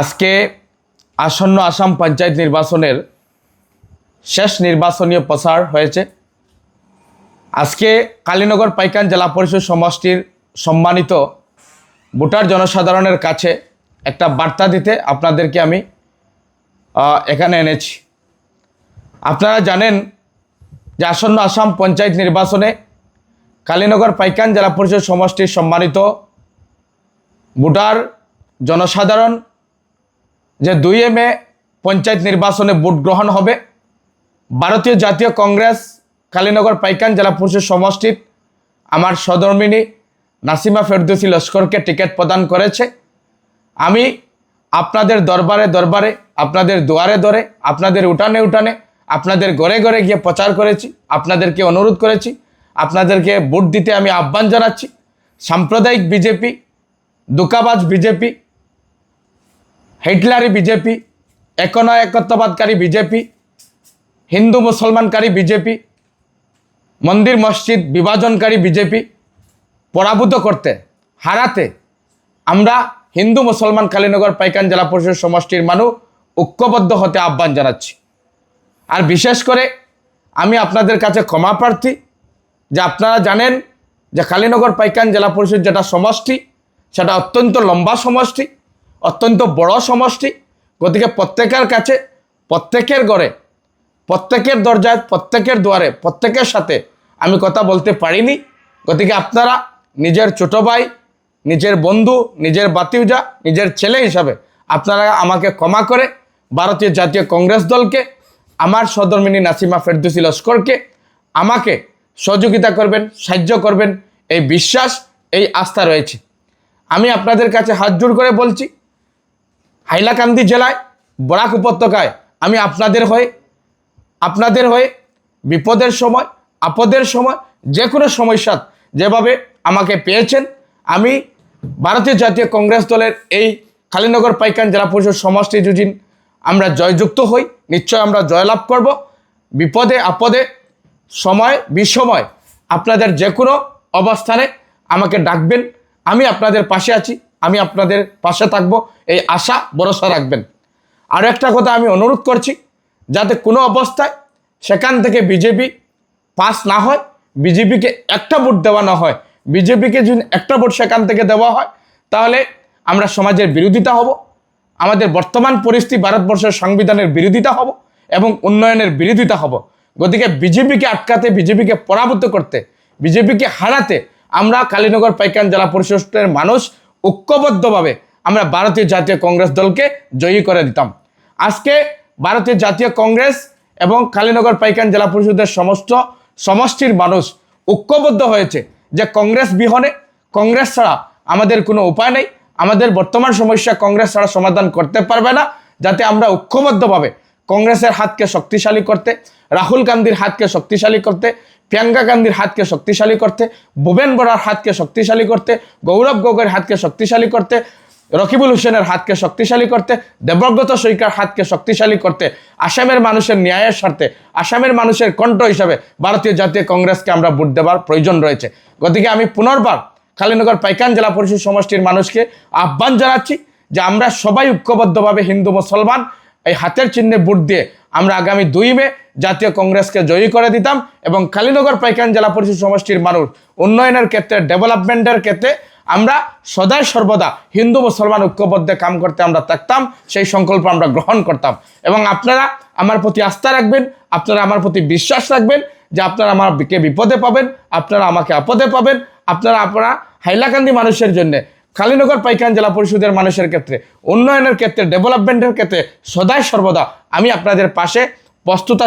আজকে আসন্ন আসাম পঞ্চায়েত নির্বাচনের শেষ নির্বাচনীয় প্রচার হয়েছে। আজকে কালীনগর পাইকান জেলা পরিষদ সমষ্টির সম্মানিত ভোটার জনসাধারণের কাছে একটা বার্তা দিতে আপনাদেরকে আমি এখানে এনেছি। আপনারা জানেন যে আসন্ন আসাম পঞ্চায়েত নির্বাচনে কালীনগর পাইকান জেলা পরিষদ সমষ্টির সম্মানিত ভোটার জনসাধারণ যে দুই মে পঞ্চায়েত নির্বাচনে ভোট গ্রহণ হবে, ভারতীয় জাতীয় কংগ্রেস, কালীনগর, পাইকান জেলা পরিষদ সমষ্টির আমার সদর্মিনী নাসিমা ফেরদৌসি লস্করকে টিকিট প্রদান করেছে। আমি আপনাদের দরবারে দরবারে, আপনাদের দুয়ারে দরে, আপনাদের উঠানে উঠানে, আপনাদের ঘরে ঘরে গিয়ে প্রচার করেছি, আপনাদেরকে অনুরোধ করেছি, আপনাদেরকে ভোট দিতে আমি আহ্বান জানাচ্ছি। সাম্প্রদায়িক বিজেপি দুকাবাজ বিজেপি হিটলারি বিজেপি একনা একত্ববাদকারী বিজেপি, হিন্দু মুসলমানকারী বিজেপি, মন্দির মসজিদ বিভাজনকারী বিজেপি পরাভূত করতে, হারাতে আমরা হিন্দু মুসলমান কালীনগর পাইকান জেলা পরিষদ সমষ্টির মানুষ ঐক্যবদ্ধ হতে আহ্বান জানাচ্ছি। আর বিশেষ করে আমি আপনাদের কাছে ক্ষমা প্রার্থী যে আপনারা জানেন যে কালীনগর পাইকান জেলা পরিষদ যেটা সমষ্টি, সেটা অত্যন্ত লম্বা সমষ্টি অত্যন্ত বড় সমষ্টি, গতিকে প্রত্যেকের কাছে, প্রত্যেকের ঘরে প্রত্যেকের দরজায়, প্রত্যেকের দুয়ারে, প্রত্যেকের সাথে আমি কথা বলতে পারিনি। গতিকে আপনারা নিজের ছোট ভাই, নিজের বন্ধু, নিজের বাতিউজা, নিজের ছেলে হিসাবে আপনারা আমাকে ক্ষমা করে, ভারতীয় জাতীয় কংগ্রেস দলকে, আমার সদরমিনী নাসিমা ফেরদুসি লস্করকে আমাকে সহযোগিতা করবেন, সাহায্য করবেন, এই বিশ্বাস, এই আস্থা রয়েছে। আমি আপনাদের কাছে হাত জোর করে বলছি হাইলাকান্দি জেলায়, বরাক উপত্যকায় আমি আপনাদের হয়ে আপনাদের হয়ে, বিপদের সময়, আপদের সময় যে কোনো সমস্যা যেভাবে আমাকে পেয়েছেন, আমি ভারতীয় জাতীয় কংগ্রেস দলের এই কালীনগর পাইকান জেলা পরিষদ সমষ্টি যুজিন, আমরা জয়যুক্ত হই, নিশ্চয় আমরা জয়লাভ করব। বিপদে, আপদে, সময়, বিসময় আপনাদের যে কোনো অবস্থানে আমাকে ডাকবেন, আমি আপনাদের পাশে আছি। আমি আপনাদের পাশে থাকব। এই আশা, ভরসা রাখবেন। আরও একটা কথা আমি অনুরোধ করছি, যাতে কোনো অবস্থায় সেখান থেকে বিজেপি পাস না হয়, বিজেপিকে একটা ভোট দেওয়া না হয়, বিজেপিকে যদি একটা ভোট সেখান থেকে দেওয়া হয়, তাহলে আমরা সমাজের বিরোধিতা হব, আমাদের বর্তমান পরিস্থিতি, ভারতবর্ষের সংবিধানের বিরোধিতা হব এবং উন্নয়নের বিরোধিতা হব। গতিকে বিজেপিকে আটকাতে, বিজেপিকে পরাভূত করতে, বিজেপিকে হারাতে আমরা কালীনগর পাইকান জেলা পরিষদের মানুষ ঐক্যবদ্ধভাবে আমরা ভারতীয় জাতীয় কংগ্রেস দলকে জয়ী করে দিতাম। আজকে ভারতীয় জাতীয় কংগ্রেস এবং কালীনগর পাইকান জেলা পরিষদের সমস্ত সমষ্টির মানুষ ঐক্যবদ্ধ হয়েছে যে কংগ্রেস বিহনে, কংগ্রেস ছাড়া আমাদের কোনো উপায় নেই। আমাদের বর্তমান সমস্যা কংগ্রেস ছাড়া সমাধান করতে পারবে না। যাতে আমরা ঐক্যবদ্ধভাবে কংগ্রেসের হাতকে শক্তিশালী করতে, রাহুল গান্ধীর হাতকে শক্তিশালী করতে, প্রিয়াঙ্কা গান্ধীর হাতকে শক্তিশালী করতে ভুবেন বরার হাতকে শক্তিশালী করতে, গৌরব গগৈর হাতকে শক্তিশালী করতে, রকিবুল হোসেনের হাতকে শক্তিশালী করতে, দেবব্রত সৈকার হাতকে শক্তিশালী করতে, আসামের মানুষের ন্যায়ের স্বার্থে, আসামের মানুষের কণ্ঠ হিসাবে ভারতীয় জাতীয় কংগ্রেসকে আমরা ভোট দেওয়ার প্রয়োজন রয়েছে। গতিকে আমি পুনর্বার কালীনগর পাইকান জেলা পরিষদ সমষ্টির মানুষকে আহ্বান জানাচ্ছি যে আমরা সবাই ঐক্যবদ্ধভাবে হিন্দু মুসলমান এই হাতের চিহ্নে ভোট দিয়ে আমরা আগামী দুই মে জাতীয় কংগ্রেসকে জয়ী করে দিতাম এবং কালীনগর পাইকান জেলা পরিষদ সমষ্টির মানুষ উন্নয়নের ক্ষেত্রে, ডেভেলপমেন্টের ক্ষেত্রে আমরা সদায় সর্বদা হিন্দু, মুসলমান ঐক্যবদ্ধে কাম করতে আমরা থাকতাম, সেই সংকল্প আমরা গ্রহণ করতাম। এবং আপনারা আমার প্রতি আস্থা রাখবেন, আপনারা আমার প্রতি বিশ্বাস রাখবেন যে আপনারা আমাকে বিপদে পাবেন, আপনারা আমাকে আপদে পাবেন, আপনারা আপনারা হাইলাকান্দি মানুষের জন্য কালীনগর পাইকান জেলা পরিষদের মানুষের ক্ষেত্রে, উন্নয়নের ক্ষেত্রে ডেভেলপমেন্টের ক্ষেত্রে সদায় সর্বদা আমি আপনাদের পাশে প্রস্তুত।